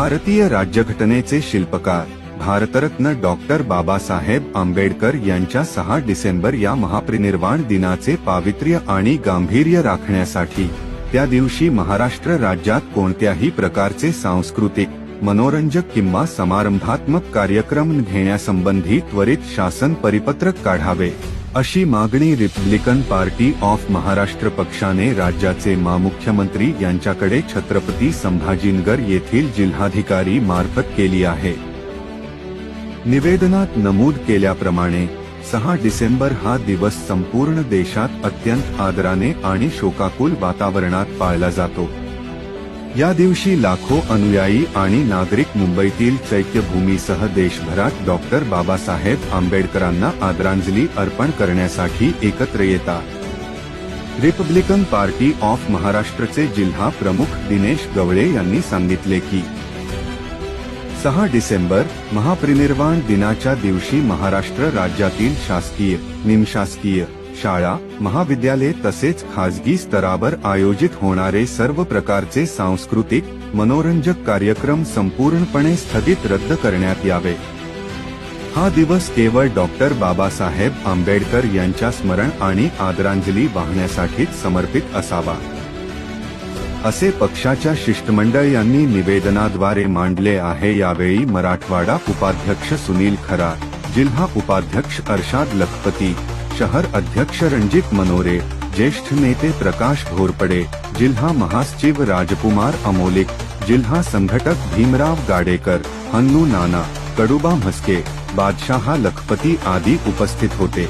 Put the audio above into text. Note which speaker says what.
Speaker 1: भारतीय राज्यघटनेचे शिल्पकार भारतरत्न डॉक्टर बाबासाहेब आंबेडकर यांच्या सहा डिसेंबर या महापरिनिर्वाण दिनाचे पावित्र्य आणि गांभीर्य राखण्यासाठी त्या दिवशी महाराष्ट्र राज्यात कोणत्याही प्रकारचे सांस्कृतिक मनोरंजक किंवा समारंभात्मक कार्यक्रम घेण्यासंबंधी त्वरित शासन परिपत्रक काढावे. अशी मागणी रिपब्लिकन पार्टी ऑफ महाराष्ट्र पक्षाने राज्याचे महामुख्यमंत्री यांच्याकडे छत्रपती संभाजीनगर येथील जिल्हाधिकारी मार्फत केली आहे. निवेदनात नमूद केल्याप्रमाणे सहा डिसेंबर हा दिवस संपूर्ण देशात अत्यंत आदराने आणि शोकाकुल वातावरणात पाळला जातो. या दिवशी लाखो अनुयायी आणि नागरिक मुंबईतील चैत्यभूमीसह देशभरात डॉक्टर बाबासाहेब आंबेडकरांना आदरांजली अर्पण करण्यासाठी एकत्र येतात. रिपब्लिकन पार्टी ऑफ महाराष्ट्रचे जिल्हा प्रमुख दिनेश गवळे यांनी सांगितले की सहा डिसेंबर महापरिनिर्वाण दिनाच्या दिवशी महाराष्ट्र राज्यातील शासकीय निमशासकीय शाळा महाविद्यालये तसेच खाजगी स्तरावर आयोजित होणारे सर्व प्रकारचे सांस्कृतिक मनोरंजक कार्यक्रम संपूर्णपणे स्थगित रद्द करण्यात यावे. हा दिवस केवळ डॉक्टर बाबासाहेब आंबेडकर यांच्या स्मरण आणि आदरांजली वाहण्यासाठीच समर्पित असावा. असे पक्षाच्या शिष्टमंडळ यांनी निवेदनाद्वारे मांडले आहे यावेळी मराठवाडा उपाध्यक्ष सुनील खरा जिल्हा उपाध्यक्ष अर्षाद लखपती शहर अध्यक्ष रणजित मनोरे ज्येष्ठ नेते प्रकाश घोरपडे जिल्हा महासचिव राजकुमार अमोलिक जिल्हा संघटक भीमराव गाडेकर हन्नू नाना कडुबा म्हस्के बादशहा लखपती आदी उपस्थित होते.